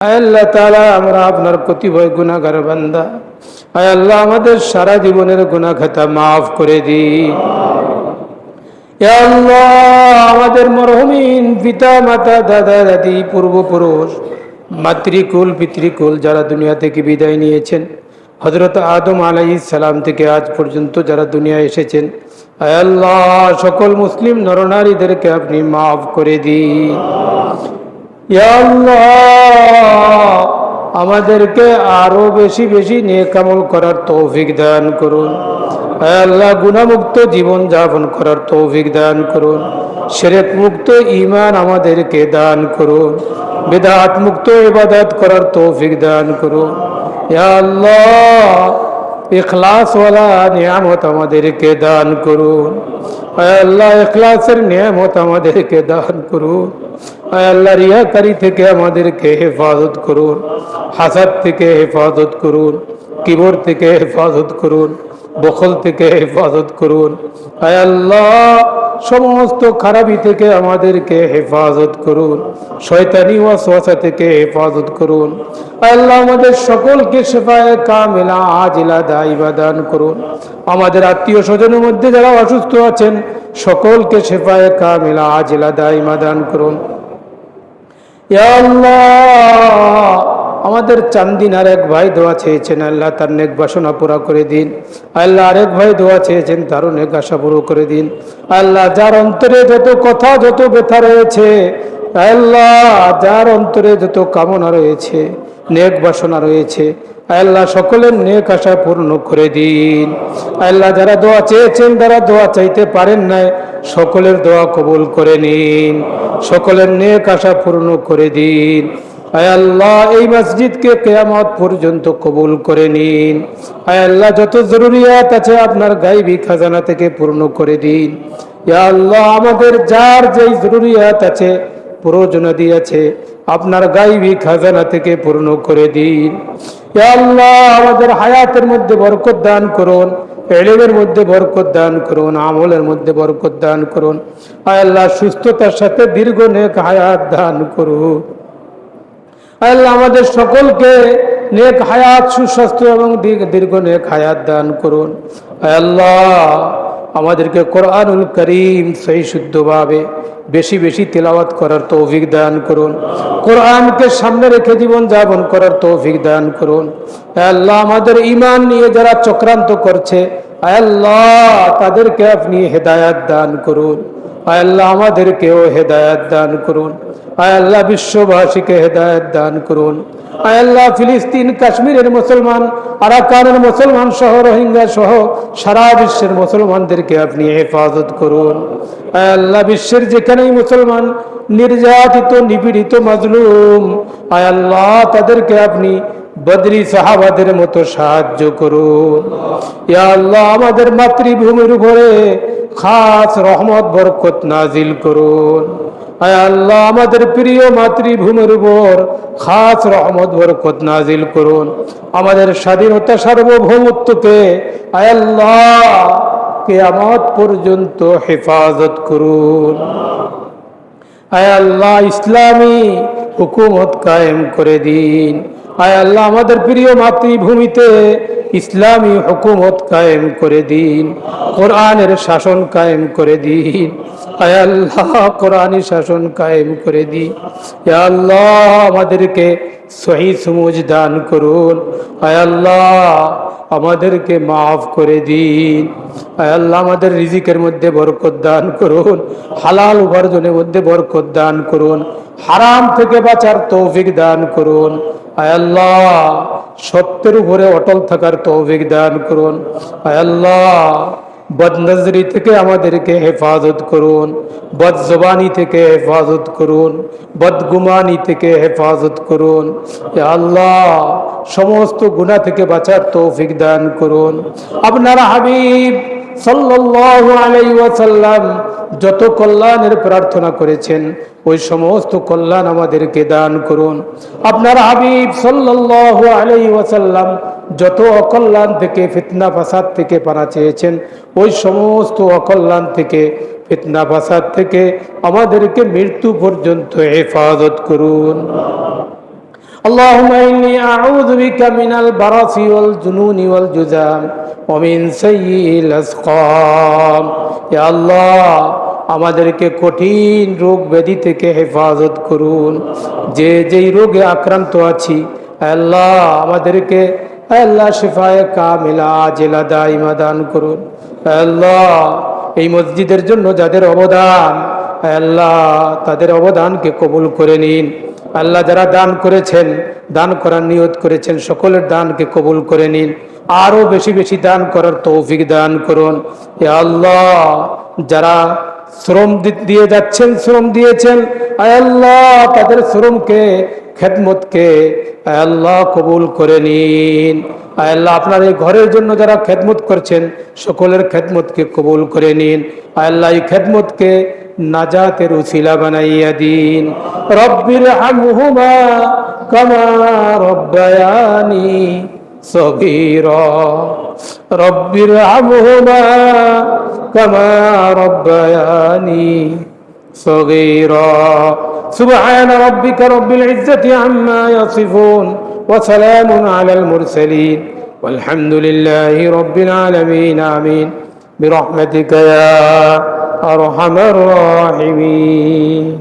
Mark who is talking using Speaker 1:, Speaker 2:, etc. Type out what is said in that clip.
Speaker 1: আল্লাহ তাআলা, আমরা আপনার প্রতিভয় গুনাহগার বান্দা। আয় আমাদের সারা জীবনের গুনাহ মাফ করে দিন ইয়া আল্লাহ, আমাদের মরহুমিন পিতা, মাতা, দাদা, দাদি, পূর্বপুরুষ, মাতৃকুল, পিতৃকুল, যারা দুনিয়া থেকে বিদায় নিয়েছেন হজরত আদম আলাই সালাম থেকে আজ পর্যন্ত যারা দুনিয়া এসেছেন আল্লাহ, সকল মুসলিম নরনারীদেরকে আপনি মাফ করে দিন। আমাদেরকে আরও বেশি বেশি নেকামল করার তৌফিক দান করুন। আল্লাহ গুণামুক্ত জীবন যাপন করার তৌফিক দান করুন। সেরেক মুক্ত ইমান আমাদেরকে দান করুন। বেদাত মুক্ত ইবাদত করার তৌফিক দান করুন। আল্লাহ ইখলাসওয়ালা নিয়ামত আমাদেরকে দান করুন আয় আল্লাহ ইখলাসের নিয়ামত আমাদেরকে দান করুন আয় আল্লাহ রিয়াকারি থেকে আমাদেরকে হেফাজত করুন হাসাদ থেকে হেফাজত করুন কিবর থেকে হেফাজত করুন বখল থেকে হেফাজত করুন। আল্লাহ, সমস্ত খারাপি থেকে আমাদেরকে হেফাজত করুন। শয়তানি ওয়াসওয়াসা থেকে হেফাজত করুন। আল্লাহ, আমাদের সকলকে শেফায়ে কামিলা, আজিলা দাইবা দান করুন। আমাদের আত্মীয় স্বজনের মধ্যে যারা অসুস্থ আছেন, সকলকে শেফায়ে কামিলা, আজিলা দাইমা দান করুন। আল্লাহ আমাদের চান্দিনার এক ভাই দোয়া চেয়েছেন, আল্লাহ তার নেক বাসনা পুরা করে দিন। আল্লাহ আরেক ভাই দোয়া চেয়েছেন তারও নেক আশা পুরো করে দিন। আল্লাহ যার অন্তরে যত কথা, যত ব্যথা রয়েছে, আল্লাহ যার অন্তরে যত কামনা রয়েছে, নেক বাসনা রয়েছে, আল্লাহ সকলের নেক আশা পূর্ণ করে দিন। আল্লাহ যারা দোয়া চেয়েছেন তারা দোয়া চাইতে পারেন নাই, সকলের দোয়া কবুল করে নিন। সকলের নেক আশা পূর্ণ করে দিন। আল্লাহ, এই মসজিদকে কেয়ামত পর্যন্ত কবুল করে নিন। আল্লাহ, যত জরুরিয়াত আছে আপনার গাইবি খাজানা থেকে পূর্ণ করে দিন। আল্লাহ, আমাদের যার যেই জরুরিয়াত আছে প্রয়োজনাদি আছে, আপনার গাইবি খাজানা থেকে পূর্ণ করে দিন। আল্লাহ, আমাদের হায়াতের মধ্যে বরকত দান করুন, এলেমের মধ্যে বরকত দান করুন, আমলের মধ্যে বরকত দান করুন। আল্লাহ, সুস্থতার সাথে দীর্ঘ নেক হায়াত দান করুন। আল্লাহ আমাদের সকলকে নেক হায়াত, সুস্বাস্থ্য এবং দীর্ঘ নেক হায়াত দান করুন। আল্লাহ, আমাদেরকে কোরআনুল করিম সেই শুদ্ধভাবে বেশি বেশি তেলাওয়াত করার তৌফিক দান করুন। কোরআনকে সামনে রেখে জীবন যাপন করার তৌফিক দান করুন। আল্লাহ, আমাদের ইমান নিয়ে যারা চক্রান্ত করছে আল্লাহ, তাদেরকে আপনি হেদায়াত দান করুন। আল্লাহ, আমাদেরকেও হেদায়াত দান করুন। আল্লাহ, বিশ্ববাসীকে হেদায়ত দান করুন। আল্লাহ, ফিলিস্তিন, কাশ্মীরের মুসলমান, আরাকানের মুসলমান সহ, রোহিঙ্গা সহ, সারা বিশ্বের মুসলমানদেরকে আপনি হেফাজত করুন। আল্লাহ, বিশ্বের যেখানেই মুসলমান নির্যাতিত, নিপীড়িত, মাজলুম আল্লাহ, তাদেরকে আপনি বদরি সাহাবাদের মতো সাহায্য করুন ইয়া আল্লাহ, আমাদের মাতৃভূমির উপরে খাস রহমত, বরকত নাজিল করুন আল্লাহ, আমাদের প্রিয় মাতৃভূমির উপর খাস রহমত, বরকত নাজিল করুন আমাদের স্বাধীনতা সার্বভৌমত্বকে আয় আল্লাহ কেয়ামত পর্যন্ত হেফাজত করুন আয় আল্লাহ, ইসলামী হুকুমত কায়েম করে দিন। আয় আল্লাহ, আমাদের প্রিয় মাতৃভূমিতে ইসলামী হুকুমত কায়েম করে দিন, কোরআনের শাসন কায়েম করে দিন। আয় আল্লাহ, কোরআনী শাসন কায়েম করে দিন। আল্লাহ, আমাদেরকে সহি সমুজ দান করুন। আয় আল্লাহ, আমাদেরকে মাফ করে দিন। আয় আল্লাহ, আমাদের রিজিকের মধ্যে বরকত দান করুন। হালাল উপার্জনের মধ্যে বরকত দান করুন। হারাম থেকে বাঁচার তৌফিক দান করুন। আয় আল্লাহ, সত্যের উপরে অটল থাকার তৌফিক দান করুন। আয় আল্লাহ, বদনজরি থেকে আমাদেরকে হেফাজত করুন। বদ জবানি থেকে হেফাজত করুন। বদগুমানি থেকে হেফাজত করুন। আল্লাহ, সমস্ত গুণা থেকে বাঁচার তৌফিক দান করুন। আপনারা হাবিব সাল্লাল্লাহু আলাই ওয়াসাল্লাম যত কল্যাণের প্রার্থনা করেছেন, ওই সমস্ত কল্যাণ আমাদেরকে দান করুন। আপনার হাবিব সাল্লাল্লাহু আলাইহি ওয়াসাল্লাম যত অকল্যাণ থেকে ফিতনা ফাসাদ থেকে পানা চেয়েছেন, ওই সমস্ত অকল্যাণ থেকে, ফিতনা ফাসাদ থেকে আমাদেরকে মৃত্যু পর্যন্ত হেফাজত করুন। اللهم إني أعوذ بك من البرص والجنون والجذام ومن سيء الأسقام يا الله আমাদেরকে কঠিন রোগ ব্যাধি থেকে হেফাজত করুন যে যেই রোগে আক্রান্ত আছি আল্লাহ আমাদেরকে আল্লাহ শিফায়ে কামিলা জেলা দাইমা দান করুন আল্লাহ এই মসজিদের জন্য যাদের অবদান আল্লাহ তাদের অবদানকে কবুল করে নিন আল্লাহ যারা দান করেছেন, দান করার নিয়ত করেছেন, সকলের দানকে কবুল করে নিন। আরও বেশি বেশি দান করার তৌফিক দান করুন। আল্লাহ, যারা শ্রম দিয়ে যাচ্ছেন, শ্রম দিয়েছেন আল্লাহ, তাদের শ্রমকে, খেদমতকে আল্লাহ কবুল করে নিন। আল্লাহ, আপনার এই ঘরের জন্য যারা খেদমত করছেন, সকলের খেদমতকে কবুল করে নিন। আল্লাহ, এই খেদমতকে নাজাতের উসিলা বানাইয়া দিন। রব্বির আমহুমা কামা রব্বায়ানি সগীর। রব্বির আমহুমা কামা রব্বায়ানি সগীর। সুবহান রব্বিকা রব্বিল ইজ্জতি আম্মা ইয়াসিফুন। وسلام على المرسلين والحمد لله رب العالمين آمين. برحمتك يا أرحم الراحمين.